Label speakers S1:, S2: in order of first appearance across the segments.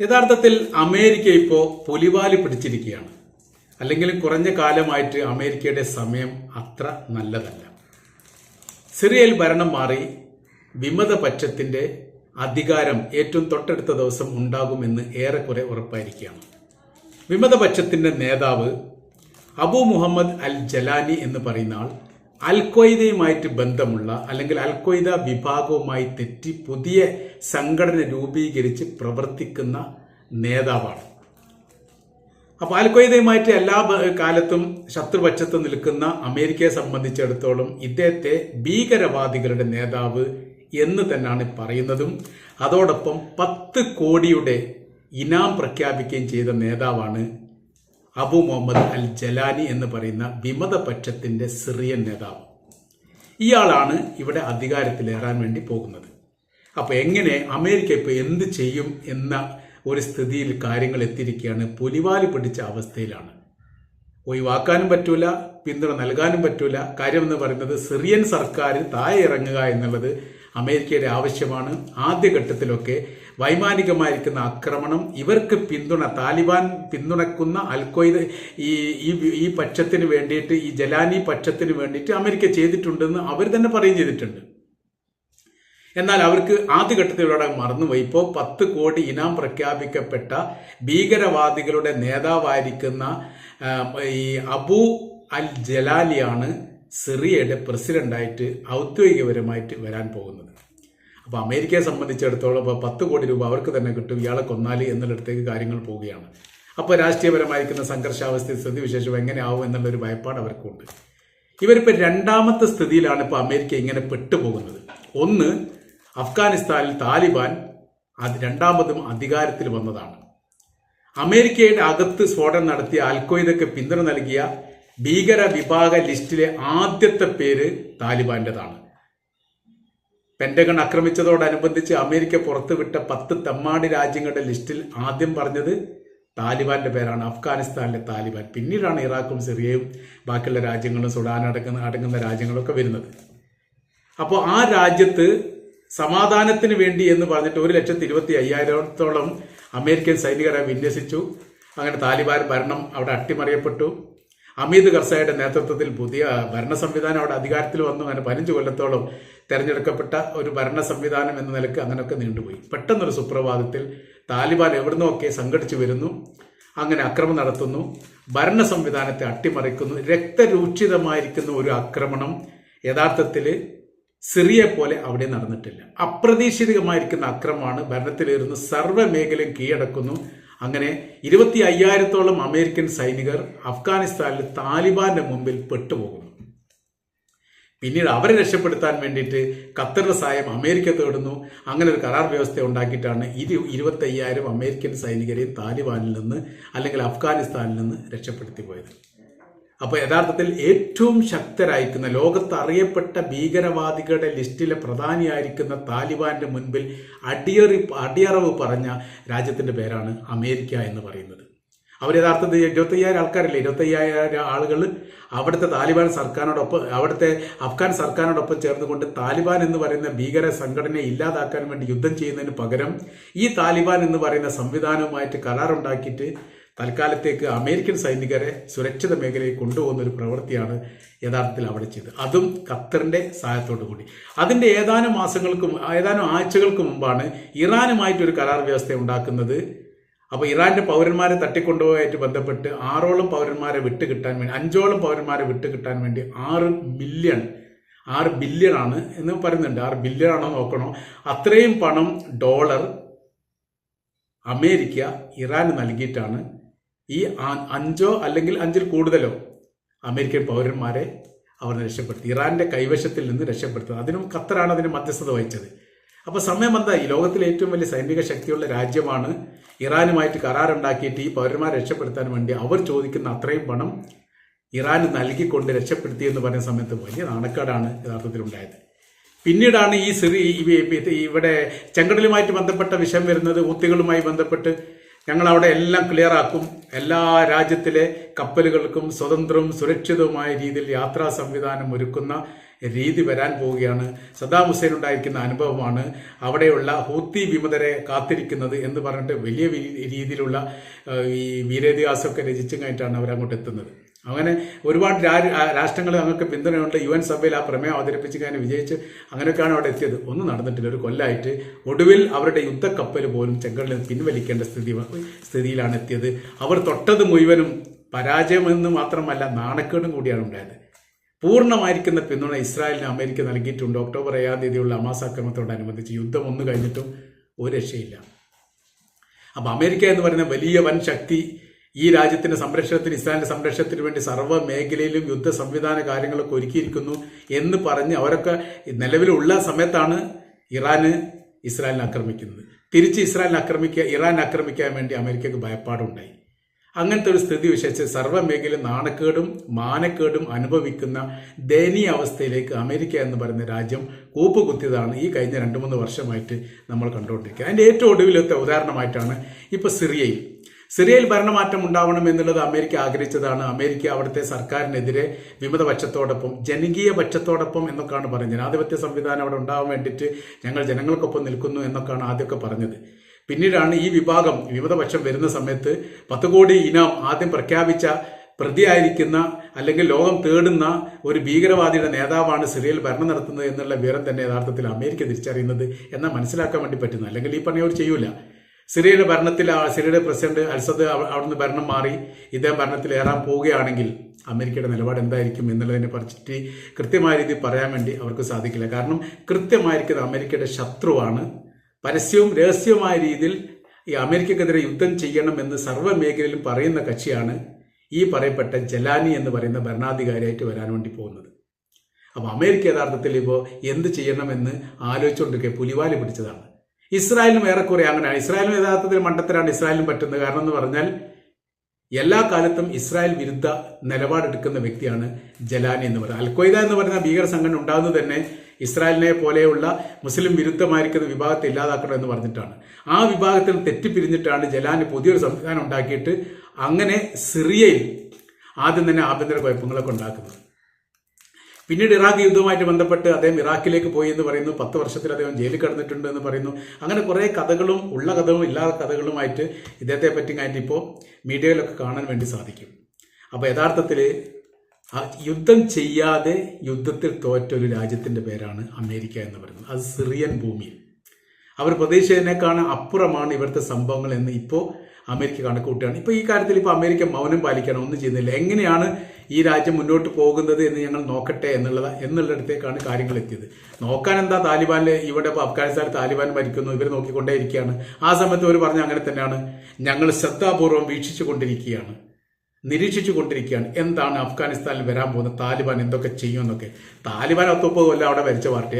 S1: യഥാർത്ഥത്തിൽ അമേരിക്ക ഇപ്പോൾ പുലിവാലി പിടിച്ചിരിക്കുകയാണ്. അല്ലെങ്കിൽ കുറഞ്ഞ കാലമായിട്ട് അമേരിക്കയുടെ സമയം അത്ര നല്ലതല്ല. സിറിയയിൽ ഭരണം മാറി വിമത വിമതപക്ഷത്തിന്റെ അധികാരം ഏറ്റവും തൊട്ടടുത്ത ദിവസം ഉണ്ടാകുമെന്ന് ഏറെക്കുറെ ഉറപ്പായിരിക്കുകയാണ്. വിമതപക്ഷത്തിന്റെ നേതാവ് അബു മുഹമ്മദ് അൽ ജലാനി എന്ന് പറയുന്ന ആൾ അൽ ഖ്വയ്ദയുമായിട്ട് ബന്ധമുള്ള അല്ലെങ്കിൽ അൽ ഖ്വയ്ദ വിഭാഗവുമായി തെറ്റി പുതിയ സംഘടന രൂപീകരിച്ച് പ്രവർത്തിക്കുന്ന നേതാവാണ്. അപ്പോൾ അൽ ഖ്വയ്ദയുമായിട്ട് എല്ലാ കാലത്തും ശത്രുപക്ഷത്ത് നിൽക്കുന്ന അമേരിക്കയെ സംബന്ധിച്ചിടത്തോളം ഇദ്ദേഹത്തെ ഭീകരവാദികളുടെ നേതാവ് എന്ന് തന്നെയാണ് പറയുന്നതും. അതോടൊപ്പം പത്ത് കോടിയുടെ ഇനാം പ്രഖ്യാപിക്കുകയും ചെയ്ത നേതാവാണ് അബു മുഹമ്മദ് അൽ ജലാനി എന്ന് പറയുന്ന വിമതപക്ഷത്തിന്റെ സിറിയൻ നേതാവ്. ഇയാളാണ് ഇവിടെ അധികാരത്തിലേറാൻ വേണ്ടി പോകുന്നത്. അപ്പോൾ എങ്ങനെ അമേരിക്ക ഇപ്പൊ എന്ത് ചെയ്യും എന്ന ഒരു സ്ഥിതിയിൽ കാര്യങ്ങൾ എത്തിയിരിക്കുകയാണ് പുലിവാലി പിടിച്ച അവസ്ഥയിലാണ്. ഒഴിവാക്കാനും പറ്റൂല പിന്തുണ നൽകാനും പറ്റൂല. കാര്യം എന്ന് പറയുന്നത് സിറിയൻ സർക്കാർ താഴെ ഇറങ്ങുക എന്നുള്ളത് അമേരിക്കയുടെ ആവശ്യമാണ്. ആദ്യഘട്ടത്തിലൊക്കെ വൈമാനികമായിരിക്കുന്ന ആക്രമണം ഇവർക്ക് പിന്തുണ താലിബാൻ പിന്തുണക്കുന്ന അൽഖ്വയ്ദ ഈ ഈ പക്ഷത്തിന് വേണ്ടിയിട്ട് ഈ ജലാനി പക്ഷത്തിന് വേണ്ടിയിട്ട് അമേരിക്ക ചെയ്തിട്ടുണ്ടെന്ന് അവർ തന്നെ പറയുകയും ചെയ്തിട്ടുണ്ട്. എന്നാൽ അവർക്ക് ആദ്യഘട്ടത്തിലൂടെ മറന്നുപോയി. ഇപ്പോൾ പത്ത് കോടി ഇനാം പ്രഖ്യാപിക്കപ്പെട്ട ഭീകരവാദികളുടെ നേതാവായിരിക്കുന്ന ഈ അബു അൽ ജലാലിയാണ് സിറിയയുടെ പ്രസിഡന്റായിട്ട് ഔദ്യോഗികപരമായിട്ട് വരാൻ പോകുന്നത്. അപ്പോൾ അമേരിക്കയെ സംബന്ധിച്ചിടത്തോളം ഇപ്പോൾ പത്ത് കോടി രൂപ അവർക്ക് തന്നെ കിട്ടും. ഇയാളെ കൊന്നാലി എന്നുള്ളിടത്തേക്ക് കാര്യങ്ങൾ പോവുകയാണ്. അപ്പോൾ രാഷ്ട്രീയപരമായിരിക്കുന്ന സംഘർഷാവസ്ഥ സ്ഥിതിവിശേഷം എങ്ങനെയാവും എന്നുള്ളൊരു ഭയപ്പാട് അവർക്കുണ്ട്. ഇവരിപ്പോൾ രണ്ടാമത്തെ സ്ഥിതിയിലാണ് ഇപ്പോൾ അമേരിക്ക ഇങ്ങനെ പെട്ടുപോകുന്നത്. ഒന്ന് അഫ്ഗാനിസ്ഥാനിൽ താലിബാൻ അത് രണ്ടാമതും അധികാരത്തിൽ വന്നതാണ്. അമേരിക്കയുടെ അകത്ത് സ്ഫോടനം നടത്തിയ അൽഖ്വയ്ദക്ക് പിന്തുണ നൽകിയ ഭീകര വിഭാഗ ലിസ്റ്റിലെ ആദ്യത്തെ പേര് താലിബാന്റേതാണ്. പെന്റഗൺ ആക്രമിച്ചതോടനുബന്ധിച്ച് അമേരിക്ക പുറത്തുവിട്ട പത്ത് തെമ്മാടി രാജ്യങ്ങളുടെ ലിസ്റ്റിൽ ആദ്യം പറഞ്ഞത് താലിബാന്റെ പേരാണ്. അഫ്ഗാനിസ്ഥാനിലെ താലിബാൻ. പിന്നീടാണ് ഇറാഖും സിറിയയും ബാക്കിയുള്ള രാജ്യങ്ങളും സുഡാൻ അടങ്ങുന്ന അടങ്ങുന്ന രാജ്യങ്ങളൊക്കെ വരുന്നത്. അപ്പോൾ ആ രാജ്യത്ത് സമാധാനത്തിന് വേണ്ടി എന്ന് പറഞ്ഞിട്ട് ഒരു ലക്ഷത്തി ഇരുപത്തി അയ്യായിരത്തോളം അമേരിക്കൻ സൈനികരെ വിന്യസിച്ചു. അങ്ങനെ താലിബാൻ ഭരണം അവിടെ അട്ടിമറിയപ്പെട്ടു. അമീദ് കർസായുടെ നേതൃത്വത്തിൽ പുതിയ ഭരണ സംവിധാനം അവിടെ അധികാരത്തിൽ വന്നു. അങ്ങനെ പതിനഞ്ച് കൊല്ലത്തോളം തെരഞ്ഞെടുക്കപ്പെട്ട ഒരു ഭരണ സംവിധാനം എന്ന നിലയ്ക്ക് അങ്ങനെയൊക്കെ നീണ്ടുപോയി. പെട്ടെന്നൊരു സുപ്രഭാതത്തിൽ താലിബാൻ എവിടുന്നൊക്കെ സംഘടിച്ചു വരുന്നു. അങ്ങനെ അക്രമം നടത്തുന്നു. ഭരണ സംവിധാനത്തെ അട്ടിമറിക്കുന്നു. രക്തരൂക്ഷിതമായിരിക്കുന്ന ഒരു ആക്രമണം യഥാർത്ഥത്തിൽ സിറിയെ പോലെ അവിടെ നടന്നിട്ടില്ല. അപ്രതീക്ഷിതമായിരിക്കുന്ന അക്രമമാണ് ഭരണത്തിലേറുന്ന. സർവ മേഖലയും കീഴടക്കുന്നു. അങ്ങനെ ഇരുപത്തി അയ്യായിരത്തോളം അമേരിക്കൻ സൈനികർ അഫ്ഗാനിസ്ഥാനിൽ താലിബാന്റെ മുമ്പിൽ പെട്ടുപോകുന്നു. പിന്നീട് അവരെ രക്ഷപ്പെടുത്താൻ വേണ്ടിയിട്ട് ഖത്തറിന്റെ സഹായം അമേരിക്ക തേടുന്നു. അങ്ങനെ ഒരു കരാർ വ്യവസ്ഥ ഉണ്ടാക്കിയിട്ടാണ് ഇരു ഇരുപത്തി അയ്യായിരം അമേരിക്കൻ സൈനികരെയും താലിബാനിൽ നിന്ന് അല്ലെങ്കിൽ അഫ്ഗാനിസ്ഥാനിൽ നിന്ന് രക്ഷപ്പെടുത്തി പോയത് അപ്പോൾ യഥാർത്ഥത്തിൽ ഏറ്റവും ശക്തരായിരിക്കുന്ന ലോകത്ത് അറിയപ്പെട്ട ഭീകരവാദികളുടെ ലിസ്റ്റിലെ പ്രധാനിയായിരിക്കുന്ന താലിബാന്റെ മുൻപിൽ അടിയറി അടിയറവ് പറഞ്ഞ രാജ്യത്തിന്റെ പേരാണ് അമേരിക്ക എന്ന് പറയുന്നത്. അവർ യഥാർത്ഥത്തിൽ ഇരുപത്തയ്യായിരം ആൾക്കാരല്ലേ? ഇരുപത്തയ്യായിരം ആളുകൾ അവിടുത്തെ താലിബാൻ സർക്കാരിനോടൊപ്പം അവിടുത്തെ അഫ്ഗാൻ സർക്കാരിനോടൊപ്പം ചേർന്നുകൊണ്ട് താലിബാൻ എന്ന് പറയുന്ന ഭീകര സംഘടനയെ ഇല്ലാതാക്കാൻ വേണ്ടി യുദ്ധം ചെയ്യുന്നതിന് പകരം ഈ താലിബാൻ എന്ന് പറയുന്ന സംവിധാനവുമായിട്ട് കരാറുണ്ടാക്കിയിട്ട് തൽക്കാലത്തേക്ക് അമേരിക്കൻ സൈനികരെ സുരക്ഷിത മേഖലയിൽ കൊണ്ടുപോകുന്ന ഒരു പ്രവൃത്തിയാണ് യഥാർത്ഥത്തിൽ അവിടെ ചെയ്തത്. അതും ഖത്തറിന്റെ സഹായത്തോടു കൂടി. അതിന്റെ ഏതാനും മാസങ്ങൾക്കും ഏതാനും ആഴ്ചകൾക്ക് മുമ്പാണ് ഇറാനുമായിട്ട് ഒരു കരാർ വ്യവസ്ഥ ഉണ്ടാക്കുന്നത്. അപ്പോൾ ഇറാന്റെ പൗരന്മാരെ തട്ടിക്കൊണ്ടുപോയതായിട്ട് ബന്ധപ്പെട്ട് ആറോളം പൗരന്മാരെ വിട്ടുകിട്ടാൻ വേണ്ടി അഞ്ചോളം പൗരന്മാരെ വിട്ടുകിട്ടാൻ വേണ്ടി ആറ് മില്യൺ ആറ് ബില്യൺ ആണ് എന്ന് പറയുന്നുണ്ട്. ആറ് ബില്യൺ ആണോ നോക്കണോ? അത്രയും പണം ഡോളർ അമേരിക്ക ഇറാന് നൽകിയിട്ടാണ് ഈ അഞ്ചോ അല്ലെങ്കിൽ അഞ്ചിൽ കൂടുതലോ അമേരിക്കൻ പൗരന്മാരെ അവർ രക്ഷപ്പെടുത്തി. ഇറാന്റെ കൈവശത്തിൽ നിന്ന് രക്ഷപ്പെടുത്തുന്നത് അതിനും ഖത്തറാണ് അതിന് മധ്യസ്ഥത വഹിച്ചത്. അപ്പൊ സമയം ഈ ലോകത്തിലെ ഏറ്റവും വലിയ സൈനിക ശക്തിയുള്ള രാജ്യമാണ് ഇറാനുമായിട്ട് കരാറുണ്ടാക്കിയിട്ട് ഈ പൗരന്മാരെ രക്ഷപ്പെടുത്താൻ വേണ്ടി അവർ ചോദിക്കുന്ന അത്രയും പണം ഇറാന് നൽകിക്കൊണ്ട് രക്ഷപ്പെടുത്തി എന്ന് പറയുന്ന സമയത്ത് വലിയ നാണക്കേടാണ് യഥാർത്ഥത്തിൽ ഉണ്ടായത് പിന്നീടാണ് ഈ സിറി ഇവിടെ ചെങ്കടലുമായിട്ട് ബന്ധപ്പെട്ട വിഷയം വരുന്നത് ഊത്തികളുമായി ബന്ധപ്പെട്ട് ഞങ്ങൾ അവിടെ എല്ലാം ക്ലിയർ ആക്കും. എല്ലാ രാജ്യത്തിലെ കപ്പലുകൾക്കും സ്വതന്ത്രവും സുരക്ഷിതവുമായ രീതിയിൽ യാത്രാ സംവിധാനം ഒരുക്കുന്ന രീതി വരാൻ പോവുകയാണ്. സദ്ദാം ഹുസൈൻ ഉണ്ടായിരിക്കുന്ന അനുഭവമാണ് അവിടെയുള്ള ഹൂത്തി വിമതരെ കാത്തിരിക്കുന്നത് എന്ന് പറഞ്ഞിട്ട് വലിയ രീതിയിലുള്ള ഈ വീരേതിഹാസമൊക്കെ രചിച്ചും കഴിഞ്ഞിട്ടാണ് അവരങ്ങോട്ട് എത്തുന്നത്. അങ്ങനെ ഒരുപാട് രാഷ്ട്രങ്ങൾ അങ്ങക്ക് പിന്തുണയുണ്ട്. യു എൻ സഭയിൽ ആ പ്രമേയം അവതരിപ്പിച്ച് കഴിഞ്ഞാൽ വിജയിച്ച് അങ്ങനെയൊക്കെയാണ് അവിടെ എത്തിയത്. ഒന്നും നടന്നിട്ടില്ല. ഒരു കൊല്ലായിട്ട് ഒടുവിൽ അവരുടെ യുദ്ധക്കപ്പൽ പോലും ചെങ്കടലിൽ നിന്ന് പിൻവലിക്കേണ്ട സ്ഥിതി സ്ഥിതിയിലാണ് എത്തിയത്. അവർ തൊട്ടത് മുഴുവനും പരാജയമെന്ന് മാത്രമല്ല നാണക്കേടും കൂടിയാണ് ഉണ്ടായത്. പൂർണമായിരിക്കുന്ന പിന്തുണ ഇസ്രായേലിന് അമേരിക്ക നൽകിയിട്ടുണ്ട്. ഒക്ടോബർ ഏഴാം തീയതിയുള്ള അമാസ് ആക്രമണത്തോടനുബന്ധിച്ച് യുദ്ധം ഒന്ന് കഴിഞ്ഞിട്ടും ഒരു രക്ഷയില്ല. അപ്പൊ അമേരിക്ക എന്ന് പറയുന്ന വലിയ വൻ ശക്തി ഈ രാജ്യത്തിന്റെ സംരക്ഷണത്തിന് ഇസ്രായേലിന്റെ സംരക്ഷണത്തിന് വേണ്ടി സർവ മേഖലയിലും യുദ്ധ സംവിധാന കാര്യങ്ങളൊക്കെ ഒരുക്കിയിരിക്കുന്നു എന്ന് പറഞ്ഞ് അവരൊക്കെ നിലവിലുള്ള സമയത്താണ് ഇറാന് ഇസ്രായേലിനെ ആക്രമിക്കുന്നത്. തിരിച്ച് ഇസ്രായേലിനെ ആക്രമിക്കുക ഇറാൻ ആക്രമിക്കാൻ വേണ്ടി അമേരിക്കക്ക് ഭയപ്പാടുണ്ടായി. അങ്ങനത്തെ ഒരു സ്ഥിതി വിശേഷിച്ച് സർവ മേഖലയിൽ നാണക്കേടും മാനക്കേടും അനുഭവിക്കുന്ന ദയനീയ അവസ്ഥയിലേക്ക് അമേരിക്ക എന്ന് പറയുന്ന രാജ്യം കൂപ്പുകുത്തിയതാണ് ഈ കഴിഞ്ഞ രണ്ട് മൂന്ന് വർഷമായിട്ട് നമ്മൾ കണ്ടുകൊണ്ടിരിക്കുക. അതിന്റെ ഏറ്റവും ഒടുവിലത്തെ ഉദാഹരണമായിട്ടാണ് ഇപ്പോൾ സിറിയയിൽ. സിറിയയിൽ ഭരണമാറ്റം ഉണ്ടാവണം എന്നുള്ളത് അമേരിക്ക ആഗ്രഹിച്ചതാണ്. അമേരിക്ക അവിടുത്തെ സർക്കാരിനെതിരെ വിമതപക്ഷത്തോടൊപ്പം ജനകീയ പക്ഷത്തോടൊപ്പം എന്നൊക്കെയാണ് പറഞ്ഞത്. ജനാധിപത്യ സംവിധാനം അവിടെ ഉണ്ടാവാൻ വേണ്ടിയിട്ട് ഞങ്ങൾ ജനങ്ങൾക്കൊപ്പം നിൽക്കുന്നു എന്നൊക്കെയാണ് ആദ്യമൊക്കെ പറഞ്ഞത്. പിന്നീടാണ് ഈ വിഭാഗം വിമതപക്ഷം വരുന്ന സമയത്ത് പത്ത് കോടി ഇനാം ആദ്യം പ്രഖ്യാപിച്ച പ്രതിയായിരിക്കുന്ന അല്ലെങ്കിൽ ലോകം തേടുന്ന ഒരു ഭീകരവാദിയുടെ നേതാവാണ് സിറിയയിൽ ഭരണം നടത്തുന്നത് എന്നുള്ള വിവരം തന്നെ യഥാർത്ഥത്തിൽ അമേരിക്ക തിരിച്ചറിയുന്നത് എന്നാൽ മനസ്സിലാക്കാൻ വേണ്ടി പറ്റുന്നു. അല്ലെങ്കിൽ ഈ പണി അവർ ചെയ്യൂല. സിറിയയുടെ ഭരണത്തിൽ സിറിയയുടെ പ്രസിഡന്റ് അൽസദ് അവിടുന്ന് ഭരണം മാറി ഇദ്ദേഹം ഭരണത്തിൽ ഏറാൻ പോവുകയാണെങ്കിൽ അമേരിക്കയുടെ നിലപാട് എന്തായിരിക്കും എന്നുള്ളതിനെ പറ്റി കൃത്യമായ രീതിയിൽ പറയാൻ വേണ്ടി അവർക്ക് സാധിക്കില്ല. കാരണം കൃത്യമായിരിക്കുന്ന അമേരിക്കയുടെ ശത്രുവാണ്. പരസ്യവും രഹസ്യവുമായ രീതിയിൽ ഈ അമേരിക്കക്കെതിരെ യുദ്ധം ചെയ്യണമെന്ന് സർവ മേഖലയിലും പറയുന്ന കക്ഷിയാണ് ഈ പറയപ്പെട്ട ജലാനി എന്ന് പറയുന്ന ഭരണാധികാരിയായിട്ട് വരാൻ വേണ്ടി പോകുന്നത്. അപ്പോൾ അമേരിക്ക യഥാർത്ഥത്തിൽ ഇപ്പോൾ എന്ത് ചെയ്യണമെന്ന് ആലോചിച്ചുകൊണ്ടിരിക്കുക പുലിവാലി പിടിച്ചതാണ്. ഇസ്രായേലിനും ഏറെക്കുറെ അങ്ങനെയാണ്. ഇസ്രായേലും യഥാർത്ഥത്തിൽ മണ്ടത്തരാണ് ഇസ്രായേലും പറ്റുന്നത്. കാരണം എന്ന് പറഞ്ഞാൽ എല്ലാ കാലത്തും ഇസ്രായേൽ വിരുദ്ധ നിലപാടെടുക്കുന്ന വ്യക്തിയാണ് ജലാനി എന്ന് പറയുന്നത്. അൽഖ്വയ്ദ എന്ന് പറയുന്ന ഭീകര സംഘടന ഉണ്ടാകുന്നത് തന്നെ ഇസ്രായേലിനെ പോലെയുള്ള മുസ്ലിം വിരുദ്ധമായിരിക്കുന്ന വിഭാഗത്തെ ഇല്ലാതാക്കണം എന്ന് പറഞ്ഞിട്ടാണ്. ആ വിഭാഗത്തിൽ തെറ്റിപ്പിരിഞ്ഞിട്ടാണ് ജലാന് പുതിയൊരു സംവിധാനം ഉണ്ടാക്കിയിട്ട് അങ്ങനെ സിറിയയിൽ ആദ്യം തന്നെ ആഭ്യന്തര കുഴപ്പങ്ങളൊക്കെ ഉണ്ടാക്കുന്നത്. പിന്നീട് ഇറാഖ് യുദ്ധവുമായിട്ട് ബന്ധപ്പെട്ട് അദ്ദേഹം ഇറാഖിലേക്ക് പോയി എന്ന് പറയുന്നു. പത്ത് വർഷത്തിൽ അദ്ദേഹം ജയിലിൽ കിടന്നിട്ടുണ്ട് എന്ന് പറയുന്നു. അങ്ങനെ കുറേ കഥകളും ഉള്ള കഥകളും ഇല്ലാത്ത കഥകളുമായിട്ട് ഇദ്ദേഹത്തെ പറ്റി കാര്യം ഇപ്പോൾ മീഡിയയിലൊക്കെ കാണാൻ വേണ്ടി സാധിക്കും. അപ്പോൾ യഥാർത്ഥത്തിൽ യുദ്ധം ചെയ്യാതെ യുദ്ധത്തിൽ തോറ്റ ഒരു രാജ്യത്തിന്റെ പേരാണ് അമേരിക്ക എന്ന് പറയുന്നത്. അത് സിറിയൻ ഭൂമിയിൽ. അവർ പ്രതീക്ഷിച്ചതിനേക്കാൾ അപ്പുറമാണ് ഇവിടുത്തെ സംഭവങ്ങൾ എന്ന് ഇപ്പോൾ അമേരിക്ക കണക്കുകൂട്ടുകയാണ്. ഇപ്പോൾ ഈ കാര്യത്തിൽ ഇപ്പോൾ അമേരിക്ക മൗനം പാലിക്കണം ഒന്നും ചെയ്യുന്നില്ല. എങ്ങനെയാണ് ഈ രാജ്യം മുന്നോട്ട് പോകുന്നത് എന്ന് ഞങ്ങൾ നോക്കട്ടെ എന്നുള്ളത് എന്നുള്ളിടത്തേക്കാണ് കാര്യങ്ങൾ എത്തിയത്. നോക്കാൻ എന്താ താലിബാനിൽ ഇവിടെ ഇപ്പോൾ അഫ്ഗാനിസ്ഥാനിൽ താലിബാൻ മരിക്കുന്നു ഇവർ നോക്കിക്കൊണ്ടേയിരിക്കുകയാണ്. ആ സമയത്ത് അവർ പറഞ്ഞ അങ്ങനെ തന്നെയാണ്. ഞങ്ങൾ ശ്രദ്ധാപൂർവം വീക്ഷിച്ചു കൊണ്ടിരിക്കുകയാണ് നിരീക്ഷിച്ചു കൊണ്ടിരിക്കുകയാണ് എന്താണ് അഫ്ഗാനിസ്ഥാനിൽ വരാൻ പോകുന്ന താലിബാൻ എന്തൊക്കെ ചെയ്യും എന്നൊക്കെ താലിബാൻ ഒത്തപ്പോൾ കൊല്ലം അവിടെ ഭരിച്ച പാർട്ടി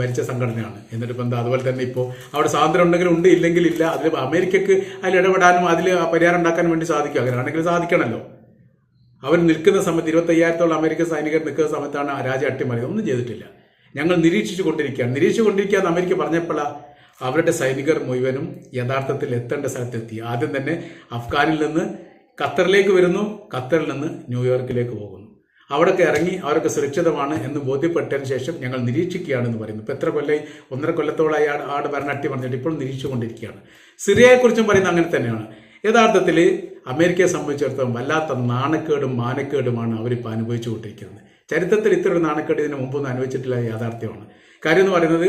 S1: ഭരിച്ച സംഘടനയാണ്. എന്നിട്ട് ഇപ്പം എന്താ അതുപോലെ തന്നെ ഇപ്പോൾ അവിടെ സ്വാതന്ത്ര്യം ഉണ്ടെങ്കിലും ഉണ്ട് ഇല്ലെങ്കിൽ ഇല്ല. അതിൽ അമേരിക്കക്ക് അതിൽ ഇടപെടാനും അതിൽ പരിഹാരം ഉണ്ടാക്കാനും വേണ്ടി സാധിക്കും. അങ്ങനെയാണെങ്കിൽ സാധിക്കണമല്ലോ അവർ നിൽക്കുന്ന സമയത്ത് ഇരുപത്തയ്യായിരത്തോളം അമേരിക്കൻ സൈനികർ നിൽക്കുന്ന സമയത്താണ് രാജ്യം അട്ടിമറിയത് ഒന്നും ചെയ്തിട്ടില്ല. ഞങ്ങൾ നിരീക്ഷിച്ചു കൊണ്ടിരിക്കുകയാണ് നിരീക്ഷിച്ചു കൊണ്ടിരിക്കുക എന്ന് അമേരിക്ക പറഞ്ഞപ്പോഴാ അവരുടെ സൈനികർ മുഴുവനും യഥാർത്ഥത്തിൽ എത്തേണ്ട സ്ഥലത്തെത്തി. ആദ്യം തന്നെ അഫ്ഗാനിൽ നിന്ന് ഖത്തറിലേക്ക് വരുന്നു ഖത്തറിൽ നിന്ന് ന്യൂയോർക്കിലേക്ക് പോകുന്നു. അവിടൊക്കെ ഇറങ്ങി അവരൊക്കെ സുരക്ഷിതമാണ് എന്ന് ബോധ്യപ്പെട്ടതിന് ശേഷം ഞങ്ങൾ നിരീക്ഷിക്കുകയാണെന്ന് പറയുന്നു. ഇപ്പൊ എത്ര കൊല്ലം ഒന്നര കൊല്ലത്തോളായി ആട് ആട് ഭരണം അട്ടി പറഞ്ഞിട്ട് ഇപ്പോൾ നിരീക്ഷിച്ചുകൊണ്ടിരിക്കുകയാണ്. സിറിയയെക്കുറിച്ചും പറയുന്നത് അങ്ങനെ തന്നെയാണ്. യഥാർത്ഥത്തിൽ അമേരിക്കയെ സംബന്ധിച്ചിടത്തോളം വല്ലാത്ത നാണക്കേടും മാനക്കേടുമാണ് അവരിപ്പോൾ അനുഭവിച്ചുകൊണ്ടിരിക്കുന്നത്. ചരിത്രത്തിൽ ഇത്ര ഒരു നാണക്കേട് ഇതിന് മുമ്പൊന്നും അനുഭവിച്ചിട്ടില്ല യാഥാർത്ഥ്യമാണ്. കാര്യം എന്ന് പറയുന്നത്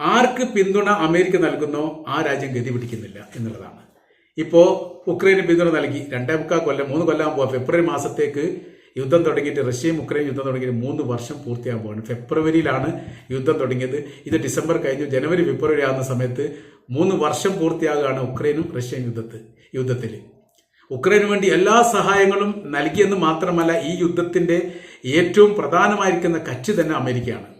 S1: ആർക്ക് പിന്തുണ അമേരിക്ക നൽകുന്നോ ആ രാജ്യം ഗതി പിടിക്കുന്നില്ല എന്നുള്ളതാണ്. ഇപ്പോൾ ഉക്രൈന് പിന്തുണ നൽകി. രണ്ടേ മുക്കാൽ കൊല്ലം മൂന്ന് കൊല്ലം പോവാ ഫെബ്രുവരി മാസത്തേക്ക് യുദ്ധം തുടങ്ങിയിട്ട് റഷ്യയും ഉക്രൈൻ യുദ്ധം തുടങ്ങിയിട്ട് മൂന്ന് വർഷം പൂർത്തിയാകാൻ പോവാണ്. ഫെബ്രുവരിയിലാണ് യുദ്ധം തുടങ്ങിയത്. ഇത് ഡിസംബർ കഴിഞ്ഞു. ജനുവരി ഫെബ്രുവരി ആകുന്ന സമയത്ത് മൂന്ന് വർഷം പൂർത്തിയാകുകയാണ് ഉക്രൈനും റഷ്യയും യുദ്ധത്തിൽ യുദ്ധത്തിൽ. ഉക്രൈന് വേണ്ടി എല്ലാ സഹായങ്ങളും നൽകിയെന്ന് മാത്രമല്ല ഈ യുദ്ധത്തിന്റെ ഏറ്റവും പ്രധാനമായിരിക്കുന്ന കച്ച് തന്നെ അമേരിക്കയാണ്.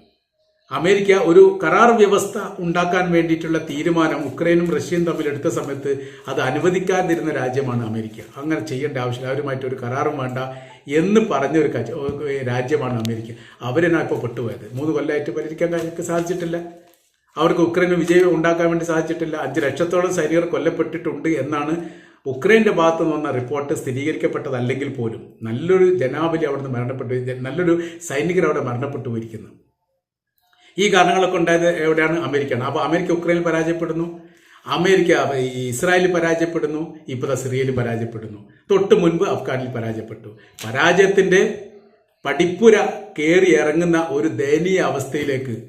S1: അമേരിക്ക ഒരു കരാർ വ്യവസ്ഥ ഉണ്ടാക്കാൻ വേണ്ടിയിട്ടുള്ള തീരുമാനം ഉക്രൈനും റഷ്യയും തമ്മിൽ എടുത്ത സമയത്ത് അത് അനുവദിക്കാതിരുന്ന രാജ്യമാണ് അമേരിക്ക. അങ്ങനെ ചെയ്യേണ്ട ആവശ്യമില്ല. അവരുമായിട്ട് ഒരു കരാറും വേണ്ട എന്ന് പറഞ്ഞ ഒരു രാജ്യമാണ് അമേരിക്ക. അവരെന്നാ ഇപ്പോൾ പെട്ടുപോയത്? മൂന്ന് കൊല്ലമായിട്ട് പരിഹരിക്കാൻ കാര്യങ്ങൾക്ക് സാധിച്ചിട്ടില്ല. അവർക്ക് ഉക്രൈന് വിജയം ഉണ്ടാക്കാൻ വേണ്ടി സാധിച്ചിട്ടില്ല. അഞ്ച് ലക്ഷത്തോളം സൈനികർ കൊല്ലപ്പെട്ടിട്ടുണ്ട് എന്നാണ് ഉക്രൈന്റെ ഭാഗത്ത് നിന്ന് വന്ന റിപ്പോർട്ട് സ്ഥിരീകരിക്കപ്പെട്ടതല്ലെങ്കിൽ പോലും നല്ലൊരു ജനാബലി അവിടുന്ന് മരണപ്പെട്ടു. നല്ലൊരു സൈനികർ അവിടെ മരണപ്പെട്ടു പോയിരിക്കുന്നു ഈ കാരണങ്ങളൊക്കെ ഉണ്ടായത് എവിടെയാണ്? അമേരിക്കയാണ്. അപ്പോൾ അമേരിക്ക ഉക്രൈനിൽ പരാജയപ്പെടുന്നു. അമേരിക്ക ഈ ഇസ്രായേലിൽ പരാജയപ്പെടുന്നു. ഇപ്പോൾ സിറിയയിൽ പരാജയപ്പെടുന്നു. തൊട്ട് മുൻപ് അഫ്ഗാനിൽ പരാജയപ്പെട്ടു. പരാജയത്തിന്റെ പടിപ്പുര കയറി ഇറങ്ങുന്ന ഒരു ദയനീയ അവസ്ഥയിലേക്ക്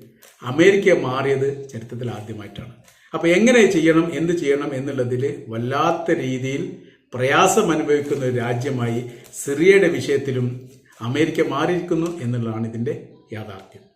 S1: അമേരിക്ക മാറിയത് ചരിത്രത്തിൽ ആദ്യമായിട്ടാണ്. അപ്പോൾ എങ്ങനെ ചെയ്യണം എന്ത് ചെയ്യണം എന്നുള്ളതിൽ വല്ലാത്ത രീതിയിൽ പ്രയാസം അനുഭവിക്കുന്ന ഒരു രാജ്യമായി സിറിയയുടെ വിഷയത്തിലും അമേരിക്ക മാറിയിരിക്കുന്നു എന്നുള്ളതാണ് ഇതിന്റെ യാഥാർത്ഥ്യം.